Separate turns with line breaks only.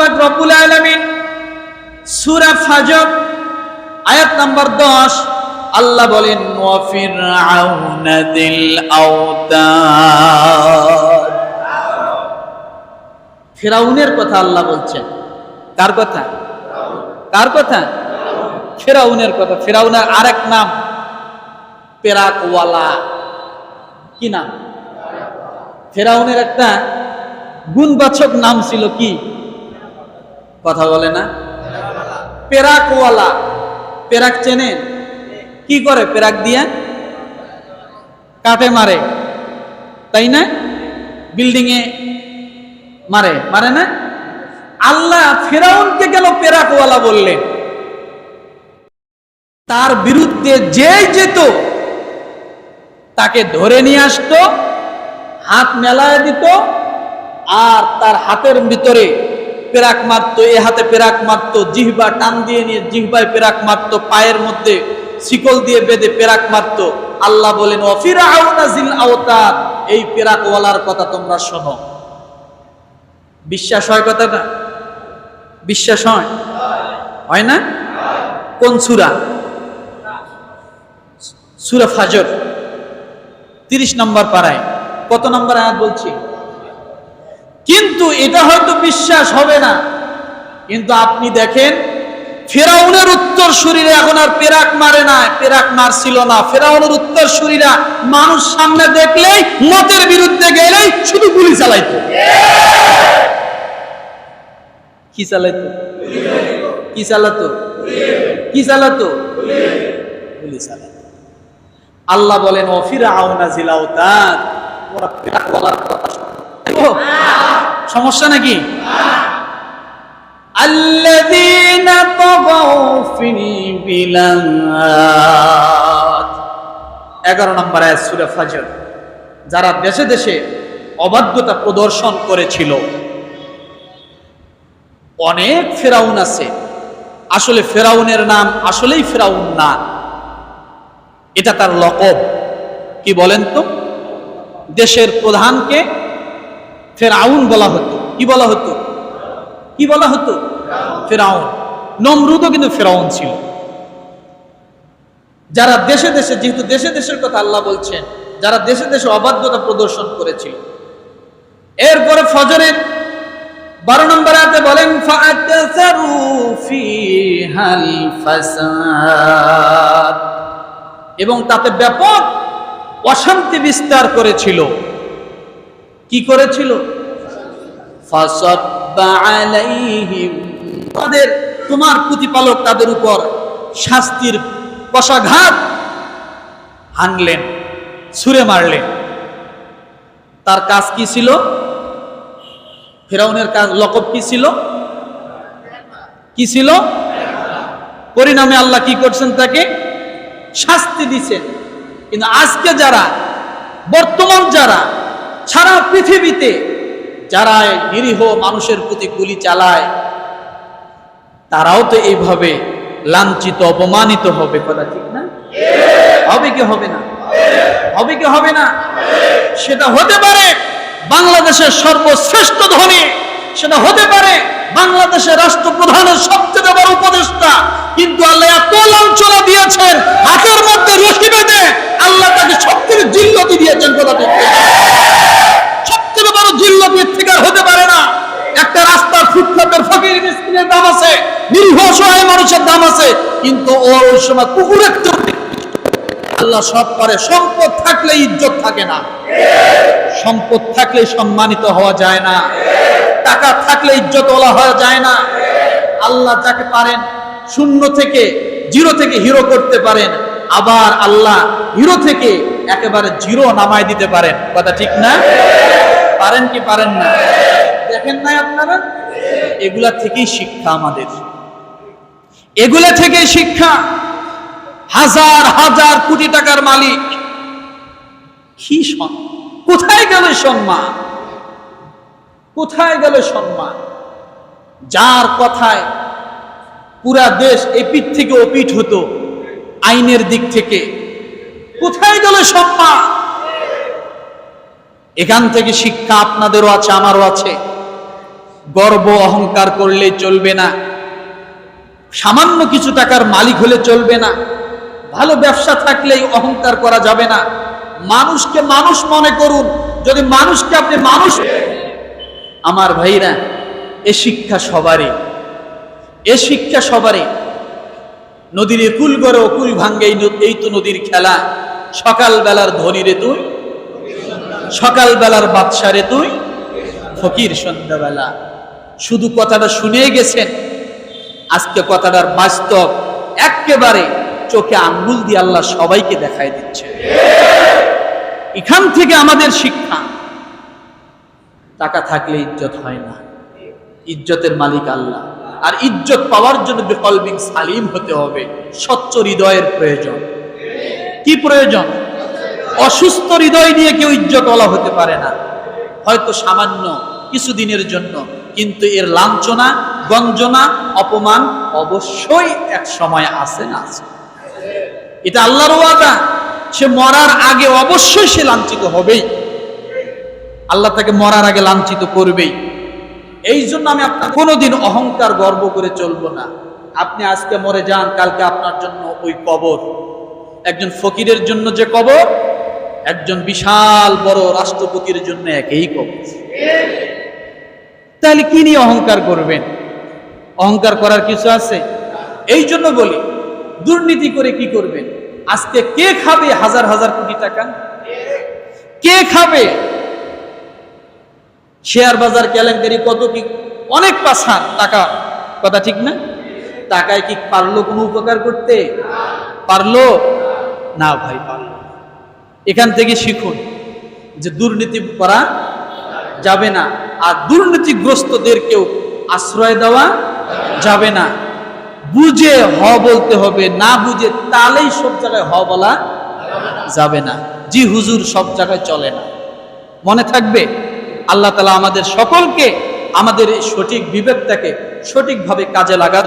পাক রব্বুল আলামিন সূরা ফাজর আয়াত নাম্বার 10 আল্লাহ বলেন, ওয়া ফিরআউনা দিল আওতাদ ফেরাউনের কথা আল্লাহ বলছেন। কার কথা? কার কথা? ফেরাউনের কথা। ফেরাউনের আরেক নাম পেরাকওয়ালা। কি নাম? ফেরাউনের একটা গুণবাচক নাম ছিল কি? কথা বলে না? পেরাকওয়ালা। পেরাক চেনেন কি করে পেরাক দিয়ে? কাটে মারে। তাই না? বিল্ডিং এ মারে। মারে না? আল্লাহ ফেরাউনকে কেন পেরাকওয়ালা বললেন তার বিরুদ্ধে যেই যেত, তাকে ধরে নিয়ে আসতো, হাত মেলায় দিত, আর তার হাতের ভিতরে পেরাক মারতো, এ হাতে পেরাক মারতো, জিহবা টান দিয়ে নিয়ে জিহবায় পেরাক মারতো, পায়ের মধ্যে শিকল দিয়ে বেঁধে পেরাক মারতো। আল্লাহ বলেন এই পেরাকওয়ালার কথা তোমরা শোনো। বিশ্বাস হয় কথাটা? বিশ্বাস হয়? হয় না? কোন সুরা? সুরা ফাজর, তিরিশ নম্বর পাড়ায় কত নম্বর আয়াত বলছি? কিন্তু এটা হয়তো বিশ্বাস হবে না। কিন্তু আপনি দেখেন, ফেরাউনের উত্তর শরীরে এখন আর পেরাক মারে না, পেরাক মারছিল না। ফেরাউনের উত্তর শরীরা মানুষ সামনে দেখলেই, মতের বিরুদ্ধে গেলেই শুধু গুলি চালাইতো। কি চালাইতো? কি চালাতো? কি চালাতো? গুলি চালাতো আল্লাহ বলেন অফিরা আউনা জিলাও তার ওরা পেরাক বলার কথা সমস্যা নাকি الذين طغوا في البلاد এগারো নম্বর আয়াত সূরা ফাজর যারা দেশে দেশে অবাধ্যতা প্রদর্শন করেছিল অনেক ফেরাউন আছে আসলে ফেরাউনের নাম আসলেই ফেরাউন না এটা তার লকব কি বলেন তো দেশের প্রধানকে ফেরাউন বলা হতো। কি বলা হতো? কি বলা হতো? ফেরাউন। নমরুদও কিন্তু ফেরাউন ছিল। যারা দেশে দেশে, যেহেতু দেশে দেশের কথা আল্লাহ বলছেন, যারা দেশে দেশে অবাধ্যতা প্রদর্শন করেছিল। এরপরে ফজরের বারো নম্বর আতে বলেন এবং তাতে ব্যাপক অশান্তি বিস্তার করেছিল। কি করেছিল? তাদের তোমার প্রতিপালক তাদের উপর শাস্তির কষাঘাত হানলেন ছুঁড়ে মারলেন। তার কাজ কি ছিল? ফেরাউনের কাজ লকব কি ছিল? কি ছিল? পরিণামে আল্লাহ কি করছেন তাকে? শাস্তি দিছেন। কিন্তু আজকে যারা বর্তমান যারা সারা পৃথিবীতে যারা নিরীহ মানুষের প্রতি গুলি চালায়, তারাও তো এইভাবে লাঞ্ছিত, অপমানিত হবে কথা ঠিক না? হবে কি হবে না? হবে কি হবে না? সেটা হতে পারে বাংলাদেশের সর্বশ্রেষ্ঠ ধনী, সেটা হতে পারে বাংলাদেশের রাষ্ট্রপ্রধানের সবচেয়ে বড় উপদেষ্টা, কিন্তু আল্লাহ এত লাঞ্ছনা দিয়েছেন, হাতের মধ্যে রশি বেঁধে আল্লাহ তাকে সবচেয়ে জিল্লতি দিয়েছেন কথা ঠিক না? সবচেয়ে বড় জিল্লতি এর থেকে আর হতে পারে না একটা রাস্তার ফুটপাতের ফকির মিসকিনের দাম আছে নিরীহ অসহায় মানুষের দাম আছে কিন্তু ওর ওই সময় কুকুরের চেয়ে আল্লাহ সব পারে। সম্পদ থাকলে ইজ্জত থাকে না। সম্পদ থাকলে সম্মানিত হওয়া যায় না। টাকা থাকলে ইজ্জত ওলা হওয়া যায় না। আল্লাহ যাকে পারেন, শূন্য থেকে জিরো থেকে হিরো করতে পারেন। আবার আল্লাহ হিরো থেকে একেবারে জিরো নামায় দিতে পারেন। কথা ঠিক না? পারেন কি পারেন না? দেখেন নাই আপনারা? এগুলা থেকেই শিক্ষা আমাদের। এগুলা থেকেই শিক্ষা হাজার হাজার কোটি টাকার মালিক। কি কোথায় গেল সম্মান? কোথায় গেল সম্মান? যার কথায় পুরা দেশ এপিঠ থেকে ওপিঠ হতো আইনের দিক থেকে। কোথায় গেল সম্মান? এখান থেকে শিক্ষা আপনাদেরও আছে, আমারও আছে। গর্ব অহংকার করলে চলবে না। সামান্য কিছু টাকার মালিক হলে চলবে না। ভালো ব্যবসা থাকলেই অহংকার করা যাবে না। মানুষকে মানুষ মনে করুন। যদি মানুষকে আপনি মানুষ আমার ভাইরা, এ শিক্ষা সবারই। এ শিক্ষা সবারই। নদীর কুল গড়ে অকুল ভাঙ্গে এই তো নদীর খেলা। সকাল বেলার ধনীরে তুই সকাল বেলার বাদশারে তুই, ফকির সন্ধ্যাবেলা। শুধু কথাটা শুনে গেছেন। আজকে কথাটার বাস্তব একেবারে চোখে আঙ্গুল দিয়ে আল্লাহ সবাইকে দেখায় দিচ্ছে। এখান থেকে আমাদের শিক্ষা। টাকা থাকলে ইজ্জত হয় না। ইজ্জতের মালিক আল্লাহ। আর ইজ্জত পাওয়ার জন্য বিকল্পিক সালিম হতে হবে। স্বচ্ছ হৃদয়ের প্রয়োজন। কি প্রয়োজন? অসুস্থ হৃদয় নিয়ে কেউ ইজ্জতওয়ালা হতে পারে না। হয়তো সামান্য কিছুদিনের জন্য। কিন্তু এর লাঞ্ছনা, গঞ্জনা, অপমান অবশ্যই এক সময় আসে না আছে। এটা আল্লাহর ওয়াদা। সে মরার আগে অবশ্যই সে লাঞ্ছিত হবেই। আল্লাহ তাকে মরার আগে লাঞ্ছিত করবেই। এই জন্য আমি আপনার কোনোদিন অহংকার গর্ব করে চলবো না। আপনি আজকে মরে যান, কালকে আপনার জন্য ওই কবর। একজন ফকিরের জন্য যে কবর, একজন বিশাল বড় রাষ্ট্রপতির জন্য একই কবর। তাহলে কি নিয়ে অহংকার করবেন? অহংকার করার কিছু আছে? এই জন্য বলি, দুর্নীতি করে কি করবেন? আজকে কে খাবে হাজার হাজার কোটি টাকা? কে খাবে? শেয়ার বাজার কেলেঙ্কারি কত কি? অনেক পাশান টাকা। কথা ঠিক না? টাকায় কি পারল কোনো উপকার করতে? পারল? না ভাই, পারল এখান থেকে শিখুন যে দুর্নীতি করা যাবে না। আর দুর্নীতিগ্রস্তদেরকেও আশ্রয় দেওয়া যাবে না। বুঝে হ বলতে হবে, না বুঝে তালেই সব জায়গায় হ বলা যাবে না। জি হুজুর, সব জায়গায় চলে না। মনে থাকবে, আল্লাহ তালা আমাদের সকলকে আমাদের সঠিক বিবেকটাকে সঠিকভাবে কাজে লাগার